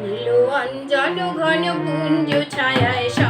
নীল অঞ্জল ঘন পুঞ্জ ছায়